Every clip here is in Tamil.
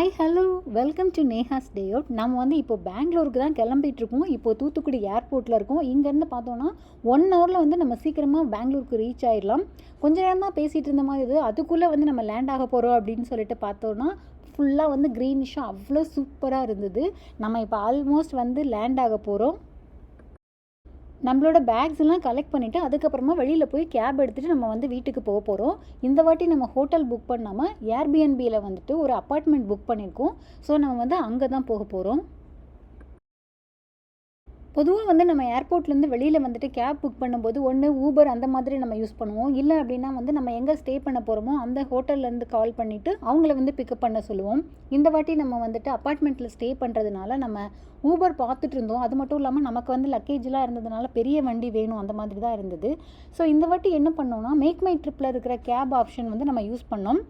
Hi hello welcome to Neha's day out நம்ம வந்து இப்போ பெங்களூருக்கு தான் கிளம்பிகிட்ருக்கோம் இப்போ தூத்துக்குடி ஏர்போர்ட்டில் இருக்கோம். இங்கேருந்து பார்த்தோன்னா ஒன் ஹவரில் வந்து நம்ம சீக்கிரமாக பெங்களூருக்கு ரீச் ஆயிடலாம். கொஞ்ச நேரம் தான் பேசிகிட்டு இருந்த மாதிரி இது அதுக்குள்ளே வந்து நம்ம லேண்ட் ஆக போகிறோம் அப்படின்னு சொல்லிட்டு பார்த்தோன்னா ஃபுல்லாக வந்து க்ரீனிஷாக அவ்வளோ சூப்பராக இருந்தது. நம்ம இப்போ ஆல்மோஸ்ட் வந்து லேண்ட் ஆக போகிறோம் நம்மளோட பேக்ஸ் எல்லாம் கலெக்ட் பண்ணிவிட்டு அதுக்கப்புறமா வெளியில் போய் கேப் எடுத்துகிட்டு நம்ம வந்து வீட்டுக்கு போக போகிறோம் இந்த வாட்டி நம்ம ஹோட்டல் புக் பண்ணாமல் ஏர்பிஎன்பியில் வந்துட்டு ஒரு அப்பார்ட்மெண்ட் புக் பண்ணியிருக்கோம் ஸோ நம்ம வந்து அங்கே தான் போக போகிறோம் பொதுவாக வந்து நம்ம ஏர்போர்ட்லேருந்து வெளியில் வந்துட்டு கேப் புக் பண்ணும்போது ஒன்று ஊபர் அந்த மாதிரி நம்ம யூஸ் பண்ணுவோம். இல்லை அப்படின்னா வந்து நம்ம எங்கே ஸ்டே பண்ண போகிறோமோ அந்த ஹோட்டல்லேருந்து கால் பண்ணிவிட்டு அவங்கள வந்து பிக்கப் பண்ண சொல்லுவோம். இந்த வாட்டி நம்ம வந்துட்டு அப்பார்ட்மெண்ட்டில் ஸ்டே பண்ணுறதுனால நம்ம ஊபர் பார்த்துட்டு இருந்தோம். அது மட்டும் இல்லாமல் நமக்கு வந்து லக்கேஜ்லாம் இருந்ததுனால பெரிய வண்டி வேணும் அந்த மாதிரி தான் இருந்தது. ஸோ இந்த வாட்டி என்ன பண்ணோம்னா மேக் மை ட்ரிப்பில் இருக்கிற கேப் ஆப்ஷன் வந்து நம்ம யூஸ் பண்ணோம்.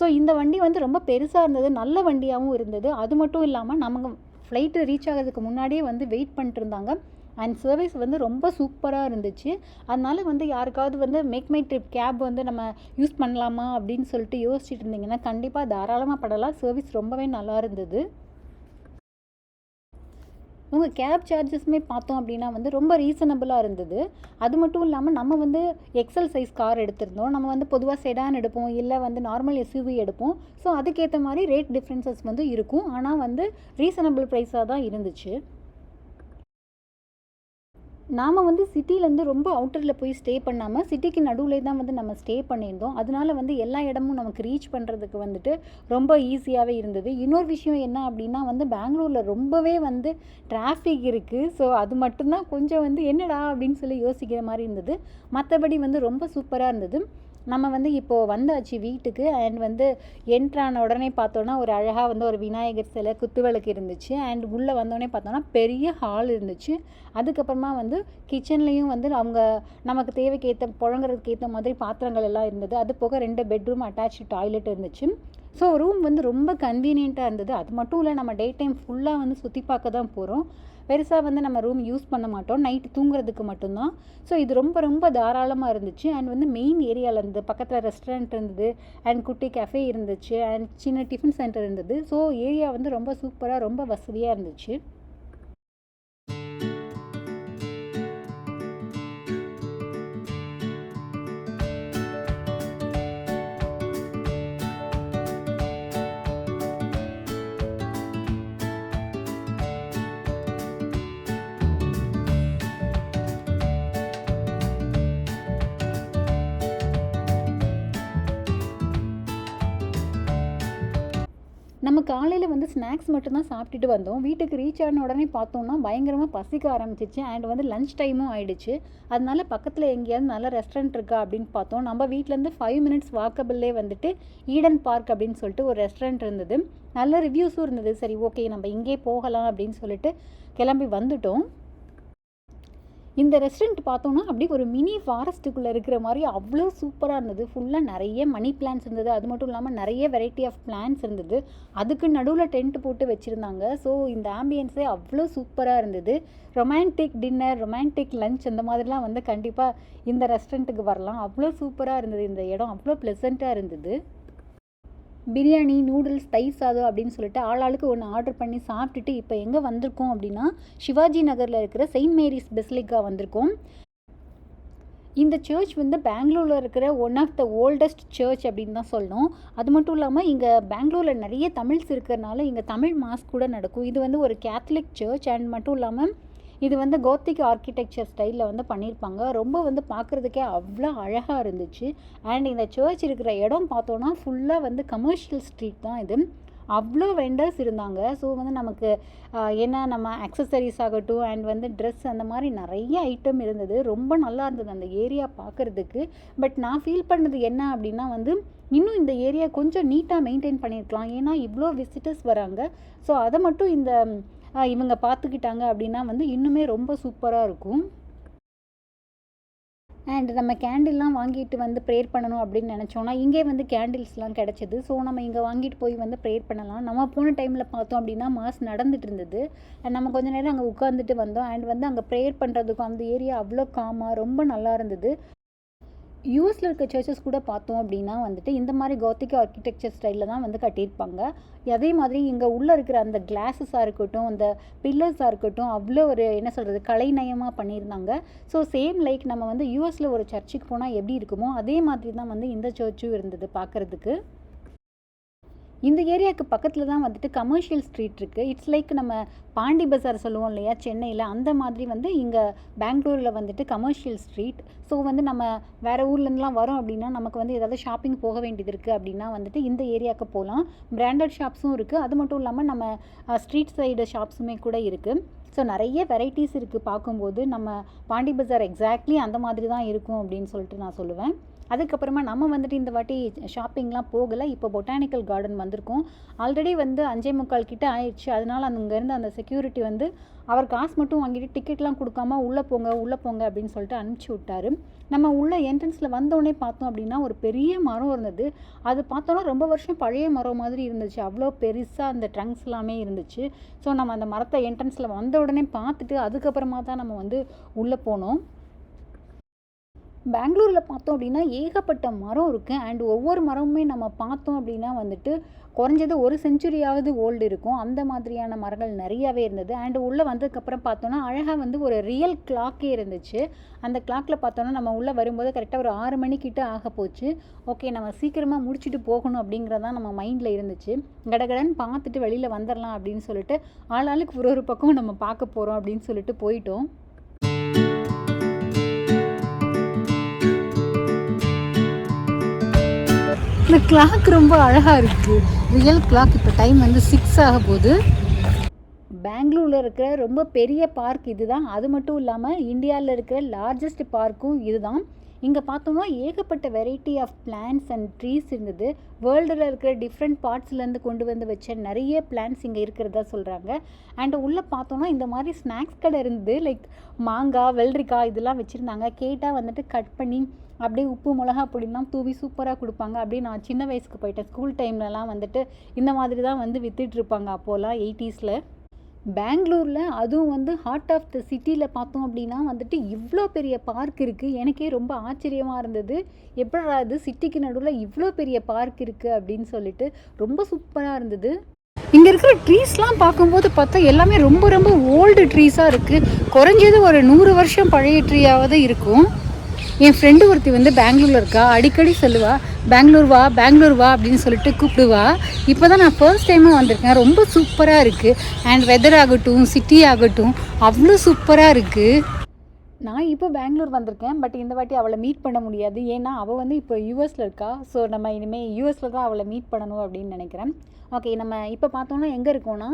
ஸோ இந்த வண்டி வந்து ரொம்ப பெருசாக இருந்தது நல்ல வண்டியாகவும் இருந்தது. அது மட்டும் இல்லாமல் நமக்கு ஃப்ளைட்டு ரீச் ஆகிறதுக்கு முன்னாடியே வந்து வெயிட் பண்ணிட்டு இருந்தாங்க அண்ட் சர்வீஸ் வந்து ரொம்ப சூப்பராக இருந்துச்சு. அதனால வந்து யாருக்காவது வந்து மேக் மை ட்ரிப் கேப் வந்து நம்ம யூஸ் பண்ணலாமா அப்படின்னு சொல்லிட்டு யோசிச்சுட்டு இருந்தீங்கன்னா கண்டிப்பாக தாராளமாக படலாம். சர்வீஸ் ரொம்பவே நல்லா இருந்தது. உங்கள் கேப் சார்ஜஸ்மே பார்த்தோம் அப்படின்னா வந்து ரொம்ப ரீசனபிளாக இருந்தது. அது மட்டும் இல்லாமல் நம்ம வந்து எக்ஸல் சைஸ் கார் எடுத்திருந்தோம். நம்ம வந்து பொதுவாக செடான் எடுப்போம். இல்லை வந்து நார்மல் எஸ்யூவி எடுப்போம். ஸோ அதுக்கேற்ற மாதிரி ரேட் டிஃப்ரென்சஸ் வந்து இருக்கும். ஆனால் வந்து ரீசனபிள் ப்ரைஸாக தான் இருந்துச்சு. நாம் வந்து சிட்டிலேருந்து ரொம்ப அவுட்டரில் போய் ஸ்டே பண்ணாமல் சிட்டிக்கு நடுவில் தான் வந்து நம்ம ஸ்டே பண்ணியிருந்தோம். அதனால வந்து எல்லா இடமும் நமக்கு ரீச் பண்ணுறதுக்கு வந்துட்டு ரொம்ப ஈஸியாகவே இருந்தது. இன்னொரு விஷயம் என்ன அப்படின்னா வந்து பெங்களூரில் ரொம்பவே வந்து டிராஃபிக் இருக்குது ஸோ அது மட்டும்தான் கொஞ்சம் வந்து என்னடா அப்படின்னு சொல்லி யோசிக்கிற மாதிரி இருந்தது. மற்றபடி வந்து ரொம்ப சூப்பராக இருந்தது. நம்ம வந்து இப்போது வந்தாச்சு வீட்டுக்கு அண்ட் வந்து என்ட்ரான உடனே பார்த்தோன்னா ஒரு அழகாக வந்து ஒரு விநாயகர் சிலை குத்துவிளக்கு இருந்துச்சு. அண்ட் உள்ளே வந்தோடனே பார்த்தோன்னா பெரிய ஹால் இருந்துச்சு. அதுக்கப்புறமா வந்து கிச்சன்லேயும் வந்து அவங்க நமக்கு தேவைக்கு ஏற்ற புழங்குறதுக்கு ஏற்ற மாதிரி பாத்திரங்கள் எல்லாம் இருந்தது. அது போக ரெண்டு பெட்ரூம் அட்டாச் டாய்லெட் இருந்துச்சு. ஸோ ரூம் வந்து ரொம்ப கன்வீனியண்ட்டாக இருந்தது. அது மட்டும் இல்லை நம்ம டே டைம் ஃபுல்லாக வந்து சுற்றி பார்க்க தான் போகிறோம் பெருசாக வந்து நம்ம ரூம் யூஸ் பண்ண மாட்டோம். நைட்டு தூங்குறதுக்கு மட்டும்தான். ஸோ இது ரொம்ப ரொம்ப தாராளமாக இருந்துச்சு. அண்ட் வந்து மெயின் ஏரியாவில் இருந்து பக்கத்தில் ரெஸ்டாரண்ட் இருந்தது. அண்ட் குட்டி கஃபே இருந்துச்சு. அண்ட் சின்ன டிஃபன் சென்டர் இருந்தது. ஸோ ஏரியா வந்து ரொம்ப சூப்பராக ரொம்ப வசதியாக இருந்துச்சு. நம்ம காலையில் வந்து ஸ்நாக்ஸ் மட்டும்தான் சாப்பிட்டுட்டு வந்தோம். வீட்டுக்கு ரீச் ஆன உடனே பார்த்தோம்னா பயங்கரமாக பசிக்க ஆரம்பிச்சிச்சு. அண்ட் வந்து லஞ்ச் டைமும் ஆயிடுச்சு. அதனால பக்கத்தில் எங்கேயாவது நல்ல ரெஸ்டாரண்ட் இருக்கா அப்படின்னு பார்த்தோம். நம்ம வீட்டிலேருந்து ஃபைவ் மினிட்ஸ் வாக்கபிள்லே வந்துட்டு ஈடன் பார்க் அப்படின்னு சொல்லிட்டு ஒரு ரெஸ்டாரண்ட் இருந்தது. நல்ல ரிவ்யூஸும் இருந்தது. சரி ஓகே நம்ம இங்கே போகலாம் அப்படின்னு சொல்லிட்டு கிளம்பி வந்துட்டோம். இந்த ரெஸ்டாரண்ட் பார்த்தோன்னா அப்படியே ஒரு மினி ஃபாரஸ்ட்டுக்குள்ளே இருக்கிற மாதிரி அவ்வளோ சூப்பராக இருந்தது. ஃபுல்லாக நிறைய மணி பிளான்ஸ் இருந்தது. அது மட்டும் இல்லாமல் நிறைய வெரைட்டி ஆஃப் பிளான்ஸ் இருந்தது. அதுக்கு நடுவில் டென்ட் போட்டு வச்சுருந்தாங்க. ஸோ இந்த ஆம்பியன்ஸே அவ்வளோ சூப்பராக இருந்தது. ரொமான்டிக் டின்னர் ரொமான்டிக் லஞ்ச் அந்த மாதிரிலாம் வந்து கண்டிப்பாக இந்த ரெஸ்டாரண்ட்டுக்கு வரலாம். அவ்வளோ சூப்பராக இருந்தது இந்த இடம். அவ்வளோ ப்ளசண்ட்டாக இருந்தது. பிரியாணி நூடுல்ஸ் தயிர் சாதம் அப்படின்னு சொல்லிட்டு ஆளாளுக்கு ஒன்று ஆர்டர் பண்ணி சாப்பிட்டுட்டு இப்போ எங்கே வந்திருக்கோம் அப்படின்னா சிவாஜி நகரில் இருக்கிற செயின்ட் மேரிஸ் பெசிலிக்கா வந்திருக்கோம். இந்த சர்ச் வந்து பெங்களூரில் இருக்கிற one of the oldest church அப்படின்னு தான் சொல்லணும். அது மட்டும் இல்லாமல் இங்கே பெங்களூரில் நிறைய தமிழ்ஸ் இருக்கிறனால இங்கே தமிழ் மாஸ் கூட நடக்கும். இது வந்து ஒரு கேத்தலிக் சர்ச் அண்ட் மட்டும் இல்லாமல் இது வந்து கோத்திக் ஆர்கிடெக்சர் ஸ்டைலில் வந்து பண்ணியிருப்பாங்க. ரொம்ப வந்து பார்க்குறதுக்கே அவ்வளோ அழகாக இருந்துச்சு. அண்ட் இந்த சர்ச் இருக்கிற இடம் பார்த்தோன்னா ஃபுல்லாக வந்து கமர்ஷியல் ஸ்ட்ரீட் தான் இது. அவ்வளோ வெண்டர்ஸ் இருந்தாங்க. ஸோ வந்து நமக்கு என்ன நம்ம அக்சசரிஸ் ஆகட்டும் அண்ட் வந்து ட்ரெஸ் அந்த மாதிரி நிறைய ஐட்டம் இருந்தது. ரொம்ப நல்லா இருந்தது அந்த ஏரியா பார்க்குறதுக்கு. பட் நான் ஃபீல் பண்ணது என்ன அப்படின்னா வந்து இன்னும் இந்த ஏரியா கொஞ்சம் நீட்டாக மெயின்டைன் பண்ணியிருக்கலாம். ஏன்னா இவ்வளோ விசிட்டர்ஸ் வராங்க. ஸோ அதை மட்டும் இந்த இவங்க பார்த்துக்கிட்டாங்க அப்படின்னா வந்து இன்னுமே ரொம்ப சூப்பராக இருக்கும். அண்ட் நம்ம கேண்டில்லாம் வாங்கிட்டு வந்து ப்ரேயர் பண்ணணும் அப்படின்னு நினச்சோன்னா இங்கே வந்து கேண்டில்ஸ்லாம் கிடச்சிது. ஸோ நம்ம இங்கே வாங்கிட்டு போய் வந்து ப்ரேயர் பண்ணலாம். நம்ம போன டைமில் பார்த்தோம் அப்படின்னா மாஸ் நடந்துட்டு இருந்தது. அண்ட் நம்ம கொஞ்ச நேரம் அங்கே உட்காந்துட்டு வந்தோம். அண்ட் வந்து அங்கே ப்ரேயர் பண்ணுறதுக்கும் அந்த ஏரியா அவ்வளோ காமாக ரொம்ப நல்லா இருந்தது. யூஎஸில் இருக்க சர்ச்சஸ் கூட பார்த்தோம் அப்படின்னா வந்துட்டு இந்த மாதிரி கௌத்திக் ஆர்கிடெக்சர் ஸ்டைலில் தான் வந்து கட்டியிருப்பாங்க. அதே மாதிரி இங்கே உள்ளே இருக்கிற அந்த கிளாஸஸாக இருக்கட்டும் அந்த பில்லர்ஸாக இருக்கட்டும் அவ்வளோ ஒரு என்ன சொல்கிறது கலைநயமாக பண்ணியிருந்தாங்க. ஸோ சேம் லைக் நம்ம வந்து யூஎஸில் ஒரு சர்ச்சுக்கு போனால் எப்படி இருக்குமோ அதே மாதிரி தான் வந்து இந்த சர்ச்சும் இருந்தது பார்க்குறதுக்கு. இந்த ஏரியாவுக்கு பக்கத்தில் தான் வந்துட்டு கமர்ஷியல் ஸ்ட்ரீட் இருக்குது இட்ஸ் லைக் நம்ம பாண்டி பஜார் சொல்லுவோம் இல்லையா சென்னையில் அந்த மாதிரி வந்து இங்கே பெங்களூரில் வந்துட்டு கமர்ஷியல் ஸ்ட்ரீட் ஸோ வந்து நம்ம வேறு ஊர்லேருந்துலாம் வரோம் அப்படின்னா நமக்கு வந்து ஏதாவது ஷாப்பிங் போக வேண்டியது இருக்குது அப்படின்னா வந்துட்டு இந்த ஏரியாவுக்கு போகலாம். பிராண்டட் ஷாப்ஸும் இருக்குது அது மட்டும் இல்லாமல் நம்ம ஸ்ட்ரீட் சைடு ஷாப்ஸுமே கூட இருக்குது ஸோ நிறைய வெரைட்டிஸ் இருக்குது பார்க்கும்போது நம்ம பாண்டி பஜார் எக்ஸாக்ட்லி அந்த மாதிரி தான் இருக்கும் அப்படின்னு சொல்லிட்டு நான் சொல்லுவேன். அதுக்கப்புறமா நம்ம வந்துட்டு இந்த வாட்டி ஷாப்பிங்லாம் போகலை. இப்போ பொட்டானிக்கல் கார்டன் வந்திருக்கோம். ஆல்ரெடி வந்து அஞ்சே முக்கால் கிட்ட ஆயிடுச்சு. அதனால அங்கேருந்து அந்த செக்யூரிட்டி வந்து அவர் காசு மட்டும் வாங்கிட்டு டிக்கெட்லாம் கொடுக்காம உள்ளே போங்க உள்ளே போங்க அப்படின்னு சொல்லிட்டு அனுப்பிச்சி விட்டாரு. நம்ம உள்ள என்ட்ரன்ஸில் வந்தோடனே பார்த்தோம் அப்படின்னா ஒரு பெரிய மரம் இருந்தது. அது பார்த்தோன்னா ரொம்ப வருஷம் பழைய மரம் மாதிரி இருந்துச்சு. அவ்வளோ பெருசாக அந்த ட்ரங்க்ஸ் எல்லாமே இருந்துச்சு. ஸோ நம்ம அந்த மரத்தை என்ட்ரன்ஸில் வந்த உடனே பார்த்துட்டு அதுக்கப்புறமா தான் நம்ம வந்து உள்ளே போனோம். பெங்களூரில் பார்த்தோம் அப்படின்னா ஏகப்பட்ட மரம் இருக்குது அண்ட் ஒவ்வொரு மரமுமே நம்ம பார்த்தோம் அப்படின்னா வந்துட்டு குறைஞ்சது ஒரு செஞ்சுரியாவது ஓல்டு இருக்கும். அந்த மாதிரியான மரங்கள் நிறையாவே இருந்தது. அண்ட் உள்ளே வந்ததுக்கப்புறம் பார்த்தோன்னா அழகாக வந்து ஒரு ரியல் கிளாக்கே இருந்துச்சு. அந்த கிளாக்கில் பார்த்தோன்னா நம்ம உள்ளே வரும்போது கரெக்டாக ஒரு ஆறு மணிக்கிட்ட ஆக போச்சு. ஓகே நம்ம சீக்கிரமாக முடிச்சுட்டு போகணும் அப்படிங்கிறதான் நம்ம மைண்டில் இருந்துச்சு. கடகடன்னு பார்த்துட்டு வெளியில் வந்துடலாம் அப்படின்னு சொல்லிட்டு ஆளாளுக்கு ஒரு ஒரு பக்கம் நம்ம பார்க்க போகிறோம் அப்படின்னு சொல்லிட்டு போயிட்டோம். இந்த கிளாக் ரொம்ப அழகாக இருக்குது ரியல் கிளாக் இப்போ டைம் வந்து சிக்ஸ் ஆக போகுது. பெங்களூரில் இருக்கிற ரொம்ப பெரிய பார்க் இதுதான். அது மட்டும் இல்லாமல் இந்தியாவில் இருக்கிற லார்ஜஸ்ட் பார்க்கும் இதுதான். இங்கே பார்த்தோம்னா ஏகப்பட்ட variety of plants and trees இருந்தது. வேர்ல்டில் இருக்கிற டிஃப்ரெண்ட் பார்ட்ஸ்லேருந்து கொண்டு வந்து வச்ச நிறைய பிளான்ஸ் இங்கே இருக்கிறதா சொல்கிறாங்க அண்ட் உள்ளே பார்த்தோம்னா இந்த மாதிரி ஸ்நாக்ஸ் கடை இருந்தது. லைக் மாங்காய் வெள்ளரிக்காய் இதெல்லாம் வச்சுருந்தாங்க. கேட்டால் வந்துட்டு கட் பண்ணி அப்படியே உப்பு மிளகா பொடிலாம் தூவி சூப்பராக கொடுப்பாங்க. அப்படியே நான் சின்ன வயசுக்கு போயிட்டேன். ஸ்கூல் டைம்லலாம் வந்துட்டு இந்த மாதிரி தான் வந்து விற்றுட்ருப்பாங்க அப்போலாம் எயிட்டிஸில் பெங்களூரில் அதுவும் வந்து ஹார்ட் ஆஃப் த சிட்டியில் பார்த்தோம் அப்படின்னா வந்துட்டு இவ்வளோ பெரிய பார்க் இருக்குது எனக்கே ரொம்ப ஆச்சரியமாக இருந்தது. எப்படா இது சிட்டிக்கு நடுவில் இவ்வளோ பெரிய பார்க் இருக்குது அப்படின்னு சொல்லிட்டு ரொம்ப சூப்பராக இருந்தது. இங்கே இருக்கிற ட்ரீஸ்லாம் பார்க்கும்போது பார்த்தா எல்லாமே ரொம்ப ரொம்ப ஓல்டு ட்ரீஸாக இருக்குது குறைஞ்சது ஒரு நூறு வருஷம் பழைய ட்ரீயாவது இருக்கும். என் ஃப்ரெண்டு ஒருத்தி வந்து பெங்களூரில் இருக்கா. அடிக்கடி சொல்லுவா பெங்களூர் வா பெங்களூர் வா அப்படின்னு சொல்லிட்டு கூப்பிடுவா. இப்போ தான் நான் ஃபர்ஸ்ட் டைமாக வந்திருக்கேன். ரொம்ப சூப்பராக இருக்குது அண்ட் வெதர் ஆகட்டும் சிட்டி ஆகட்டும் அவ்வளோ சூப்பராக இருக்குது நான் இப்போ பெங்களூர் வந்திருக்கேன். பட் இந்த வாட்டி அவளை மீட் பண்ண முடியாது. ஏன்னா அவள் வந்து இப்போ யூஎஸில் இருக்கா. ஸோ நம்ம இனிமேல் யூஎஸில் தான் அவளை மீட் பண்ணணும் அப்படின்னு நினைக்கிறேன். ஓகே நம்ம இப்போ பார்த்தோன்னா எங்கே இருக்கோம்னா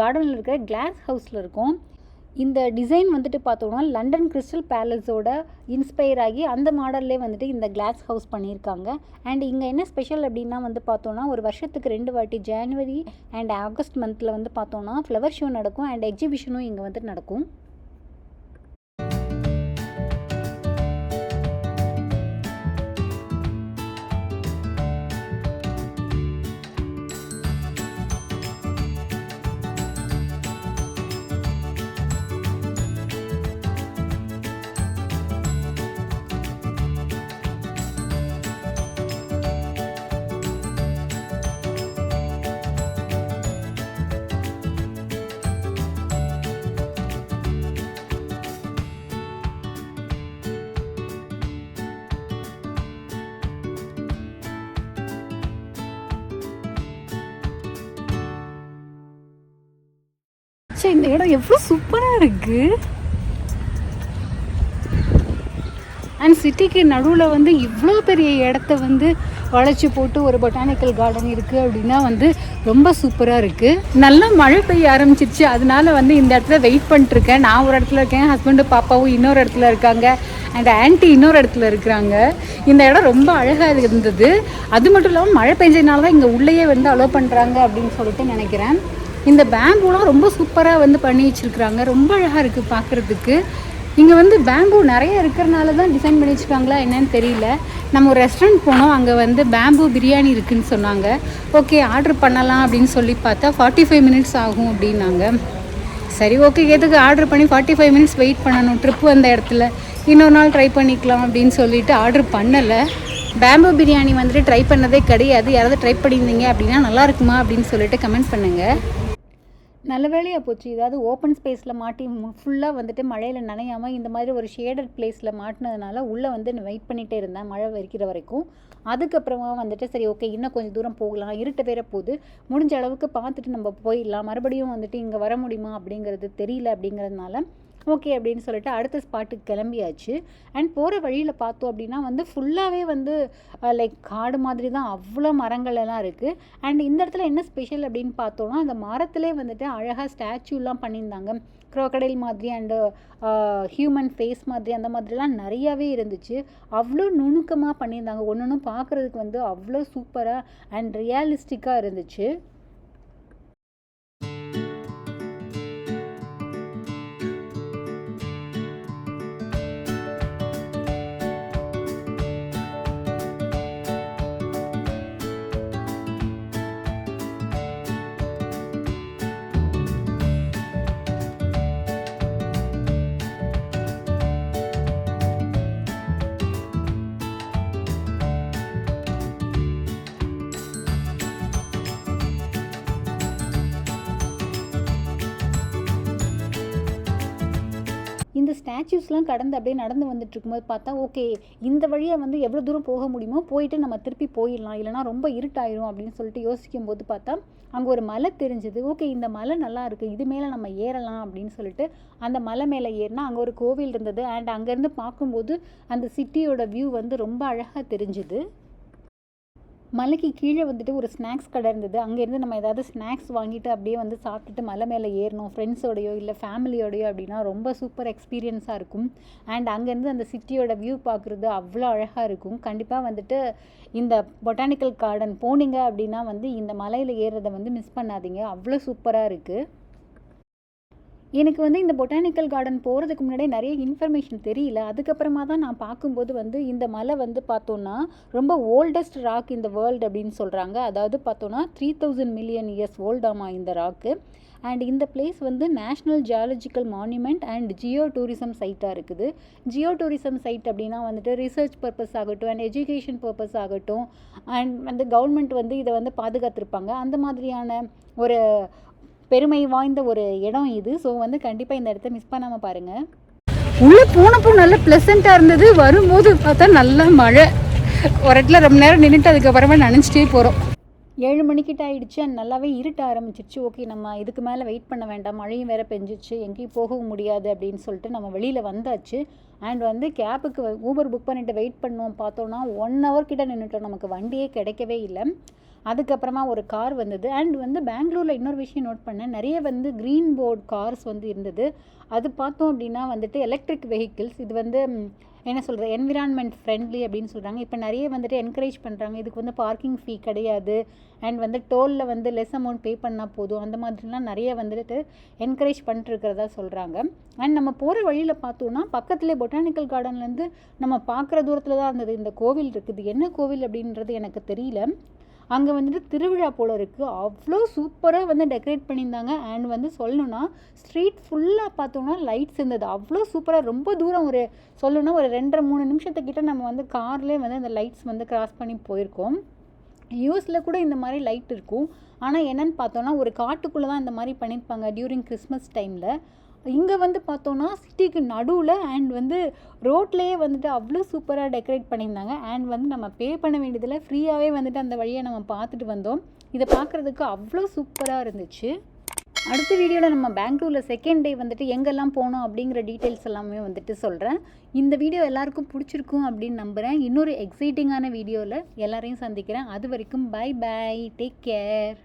கார்டனில் இருக்கிற கிளாஸ் ஹவுஸில் இருக்கோம். இந்த டிசைன் வந்துட்டு பார்த்தோம்னா லண்டன் கிறிஸ்டல் பேலஸோட இன்ஸ்பயர் ஆகி அந்த மாடல்லே வந்துட்டு இந்த கிளாஸ் ஹவுஸ் பண்ணியிருக்காங்க. அண்ட் இங்கே என்ன ஸ்பெஷல் அப்படின்னா வந்து பார்த்தோன்னா ஒரு வருஷத்துக்கு ரெண்டு வாட்டி ஜான்வரி அண்ட் ஆகஸ்ட் மந்தில் வந்து பார்த்தோன்னா ஃப்ளவர் ஷோ நடக்கும் அண்ட் எக்ஸிபிஷனும் இங்கே வந்துட்டு நடக்கும். சரி இந்த இடம் எவ்வளோ சூப்பராக இருக்குது அண்ட் சிட்டிக்கு நடுவில் வந்து இவ்வளோ பெரிய இடத்த வந்து வளைச்சி போட்டு ஒரு பொட்டானிக்கல் கார்டன் இருக்குது அப்படின்னா வந்து ரொம்ப சூப்பராக இருக்குது நல்லா மழை பெய்ய ஆரம்பிச்சிருச்சு. அதனால வந்து இந்த இடத்துல வெயிட் பண்ணிட்டுருக்கேன். நான் ஒரு இடத்துல இருக்கேன் ஹஸ்பண்டு பாப்பாவும் இன்னொரு இடத்துல இருக்காங்க. அண்ட் ஆன்ட்டி இன்னொரு இடத்துல இருக்கிறாங்க. இந்த இடம் ரொம்ப அழகாக இருந்தது. அது மட்டும் இல்லாமல் மழை பெஞ்சதுனால தான் இங்கே உள்ளேயே வந்து அலோவ் பண்ணுறாங்க அப்படின்னு சொல்லிட்டு நினைக்கிறேன். இந்த பேம்பூலாம் ரொம்ப சூப்பராக வந்து பண்ணி வச்சுருக்குறாங்க. ரொம்ப அழகாக இருக்குது பார்க்குறதுக்கு இங்கே வந்து பேம்பூ நிறைய இருக்கிறனால தான் டிசைன் பண்ணி வச்சுருக்காங்களா என்னன்னு தெரியல. நம்ம ஒரு ரெஸ்டாரண்ட் போனோம் அங்கே வந்து பேம்பூ பிரியாணி இருக்குதுன்னு சொன்னாங்க. ஓகே ஆர்டர் பண்ணலாம் அப்படின்னு சொல்லி பார்த்தா ஃபார்ட்டி ஃபைவ் மினிட்ஸ் ஆகும் அப்படின்னாங்க. சரி ஓகே எதுக்கு ஆர்டர் பண்ணி ஃபார்ட்டி ஃபைவ் மினிட்ஸ் வெயிட் பண்ணணும்? ட்ரிப் வந்த இடத்துல. இன்னொரு நாள் ட்ரை பண்ணிக்கலாம் அப்படின்னு சொல்லிட்டு ஆர்டர் பண்ணலை. பேம்பு பிரியாணி வந்துட்டு ட்ரை பண்ணதே கிடையாது. யாராவது ட்ரை பண்ணியிருந்தீங்க அப்படின்னா நல்லா இருக்குமா அப்படின்னு சொல்லிட்டு கமெண்ட் பண்ணுங்கள் நல்ல வேலையாக போச்சு. ஏதாவது ஓப்பன் ஸ்பேஸில் மாட்டி ஃபுல்லாக வந்துட்டு மழையில் நனையாமல் இந்த மாதிரி ஒரு ஷேடட் பிளேஸில் மாட்டினதுனால உள்ளே வந்து வெயிட் பண்ணிகிட்டே இருந்தேன் மழை வரைக்கிற வரைக்கும். அதுக்கப்புறமா வந்துட்டு சரி ஓகே இன்னும் கொஞ்சம் தூரம் போகலாம். இருட்ட வேற போகுது. முடிஞ்ச அளவுக்கு பார்த்துட்டு நம்ம போயிடலாம். மறுபடியும் வந்துட்டு இங்கே வர முடியுமா அப்படிங்கிறது தெரியல அப்படிங்கிறதுனால ஓகே அப்படின்னு சொல்லிட்டு அடுத்த ஸ்பாட்டுக்கு கிளம்பியாச்சு. அண்ட் போகிற வழியில் பார்த்தோம் அப்படின்னா வந்து ஃபுல்லாகவே வந்து லைக் காடு மாதிரி தான் அவ்வளோ மரங்கள் எல்லாம் இருக்குது அண்ட் இந்த இடத்துல என்ன ஸ்பெஷல் அப்படின்னு பார்த்தோம்னா அந்த மரத்திலே வந்துட்டு அழகாக ஸ்டாச்சுலாம் பண்ணியிருந்தாங்க. க்ரோக்கடைல் மாதிரி அண்டு ஹியூமன் ஃபேஸ் மாதிரி அந்த மாதிரிலாம் நிறையாவே இருந்துச்சு. அவ்வளோ நுணுக்கமாக பண்ணியிருந்தாங்க. ஒன்று ஒன்று பார்க்குறதுக்கு வந்து அவ்வளோ சூப்பராக அண்ட் ரியலிஸ்டிக்காக இருந்துச்சு. ஸ்டாச்சுஸ்லாம் கடந்து அப்படியே நடந்து வந்துட்டு இருக்கும்போது பார்த்தா ஓகே இந்த வழியாக வந்து எவ்வளோ தூரம் போக முடியுமோ போயிட்டு நம்ம திருப்பி போயிடலாம். இல்லைனா ரொம்ப இருட்டாயிரும் அப்படின்னு சொல்லிட்டு யோசிக்கும் போது பார்த்தா அங்கே ஒரு மலை தெரிஞ்சது. ஓகே இந்த மலை நல்லா இருக்குது இது மேலே நம்ம ஏறலாம் அப்படின்னு சொல்லிட்டு அந்த மலை மேலே ஏறினா அங்கே ஒரு கோவில் இருந்தது. அண்ட் அங்கேருந்து பார்க்கும்போது அந்த சிட்டியோட வியூ வந்து ரொம்ப அழகாக தெரிஞ்சுது. மலைக்கு கீழே வந்துட்டு ஒரு ஸ்நாக்ஸ் கடை இருந்தது. அங்கேருந்து நம்ம ஏதாவது ஸ்நாக்ஸ் வாங்கிட்டு அப்படியே வந்து சாப்பிட்டுட்டு மலை மேலே ஏறணும் ஃப்ரெண்ட்ஸோடையோ இல்லை ஃபேமிலியோடையோ அப்படின்னா ரொம்ப சூப்பர் எக்ஸ்பீரியன்ஸாக இருக்கும். அண்ட் அங்கேருந்து அந்த சிட்டியோட வியூ பார்க்குறது அவ்வளோ அழகாக இருக்கும். கண்டிப்பாக வந்துட்டு இந்த பொட்டானிக்கல் கார்டன் போனீங்க அப்படின்னா வந்து இந்த மலையில் ஏறுறதை வந்து மிஸ் பண்ணாதீங்க. அவ்வளோ சூப்பராக இருக்குது எனக்கு வந்து இந்த பொட்டானிக்கல் கார்டன் போகிறதுக்கு முன்னாடியே நிறைய இன்ஃபர்மேஷன் தெரியல. அதுக்கப்புறமா தான் நான் பார்க்கும்போது வந்து இந்த மலை வந்து பார்த்தோன்னா ரொம்ப ஓல்டஸ்ட் ராக் இந்த வேர்ல்டு அப்படின்னு சொல்கிறாங்க அதாவது பார்த்தோன்னா த்ரீ தௌசண்ட் மில்லியன் இயர்ஸ் ஓல்டாமா இந்த ராக்கு அண்ட் இந்த பிளேஸ் வந்து national geological monument and geo tourism சைட்டாக இருக்குது. ஜியோ டூரிசம் சைட் அப்படின்னா வந்துட்டு ரிசர்ச் பர்பஸ் ஆகட்டும் அண்ட் எஜுகேஷன் பர்பஸ் ஆகட்டும். அண்ட் வந்து கவர்மெண்ட் வந்து இதை வந்து பாதுகாத்திருப்பாங்க. அந்த மாதிரியான ஒரு பெருமை வாய்ந்த ஒரு இடம் இது. ஸோ வந்து கண்டிப்பாக இந்த இடத்த மிஸ் பண்ணாமல் பாருங்கள் உள்ளே போனப்போ நல்ல ப்ளசண்ட்டாக இருந்தது. வரும்போது பார்த்தா நல்ல மழை. ஒரு இடத்துல ரொம்ப நேரம் நின்றுட்டு அதுக்கப்புறமா நினச்சிட்டே போகிறோம் ஏழு மணிக்கிட்ட ஆயிடுச்சு. அண்ட் நல்லாவே இருட்ட ஆரம்பிச்சிருச்சு. ஓகே நம்ம இதுக்கு மேலே வெயிட் பண்ண வேண்டாம். மழையும் வேற பெஞ்சிச்சு. எங்கேயும் போகவும் முடியாது அப்படின்னு சொல்லிட்டு நம்ம வெளியில் வந்தாச்சு. அண்ட் வந்து கேபுக்கு ஊபர் புக் பண்ணிவிட்டு வெயிட் பண்ணோம். பார்த்தோன்னா ஒன் ஹவர் கிட்ட நின்றுட்டோம் நமக்கு வண்டியே கிடைக்கவே இல்லை. அதுக்கப்புறமா ஒரு கார் வந்தது. அண்ட் வந்து பெங்களூரில் இன்னொரு விஷயம் நோட் பண்ணேன். நிறைய வந்து க்ரீன் போர்ட் கார்ஸ் வந்து இருந்தது. அது பார்த்தோம் அப்படின்னா வந்துட்டு எலக்ட்ரிக் வெஹிக்கிள்ஸ் இது வந்து என்ன சொல்கிறது என்விரான்மெண்ட் ஃப்ரெண்ட்லி அப்படின்னு சொல்கிறாங்க இப்போ நிறைய வந்துட்டு என்கரேஜ் பண்ணுறாங்க இதுக்கு வந்து பார்க்கிங் ஃபீ கிடையாது. அண்ட் வந்து டோலில் வந்து லெஸ் அமௌண்ட் பே பண்ணால் போதும். அந்த மாதிரிலாம் நிறைய வந்துட்டு என்கரேஜ் பண்ணிட்டுருக்கிறதா சொல்கிறாங்க அண்ட் நம்ம போகிற வழியில் பார்த்தோன்னா பக்கத்துலேயே பொட்டானிக்கல் கார்டன்லேருந்து நம்ம பார்க்குற தூரத்தில் தான் இருந்தது. இந்த கோவில் இருக்குது. என்ன கோவில் அப்படின்றது எனக்கு தெரியல. அங்கே வந்துட்டு திருவிழா போல் இருக்குது அவ்வளோ சூப்பராக வந்து டெக்கரேட் பண்ணியிருந்தாங்க. அண்ட் வந்து சொல்லணும்னா ஸ்ட்ரீட் ஃபுல்லாக பார்த்தோம்னா லைட்ஸ் இருந்தது அவ்வளோ சூப்பராக ரொம்ப தூரம் ஒரு சொல்லணும்னா ஒரு ரெண்டரை மூணு நிமிஷத்துக்கிட்ட நம்ம வந்து கார்லேயே வந்து அந்த லைட்ஸ் வந்து கிராஸ் பண்ணி போயிருக்கோம். யூஎஸில் கூட இந்த மாதிரி லைட் இருக்கும். ஆனால் என்னன்னு பார்த்தோன்னா ஒரு காட்டுக்குள்ளே தான் இந்த மாதிரி பண்ணியிருப்பாங்க டியூரிங் கிறிஸ்மஸ் டைமில் இங்கே வந்து பார்த்தோன்னா சிட்டிக்கு நடுவில் அண்ட் வந்து ரோட்லேயே வந்துட்டு அவ்வளோ சூப்பராக டெக்கரேட் பண்ணியிருந்தாங்க. அண்ட் வந்து நம்ம பே பண்ண வேண்டியதில் ஃப்ரீயாகவே வந்துட்டு அந்த வழியை நம்ம பார்த்துட்டு வந்தோம். இதை பார்க்குறதுக்கு அவ்வளோ சூப்பராக இருந்துச்சு. அடுத்த வீடியோவில் நம்ம பெங்களூரில் செகண்ட் டே வந்துட்டு எங்கெல்லாம் போனோம் அப்படிங்கிற டீட்டெயில்ஸ் எல்லாமே வந்துட்டு சொல்கிறேன் இந்த வீடியோ எல்லாருக்கும் பிடிச்சிருக்கும் அப்படின்னு நம்புகிறேன் இன்னொரு எக்ஸைட்டிங்கான வீடியோவில் எல்லாரையும் சந்திக்கிறேன். அது வரைக்கும் பை பை டேக் கேர்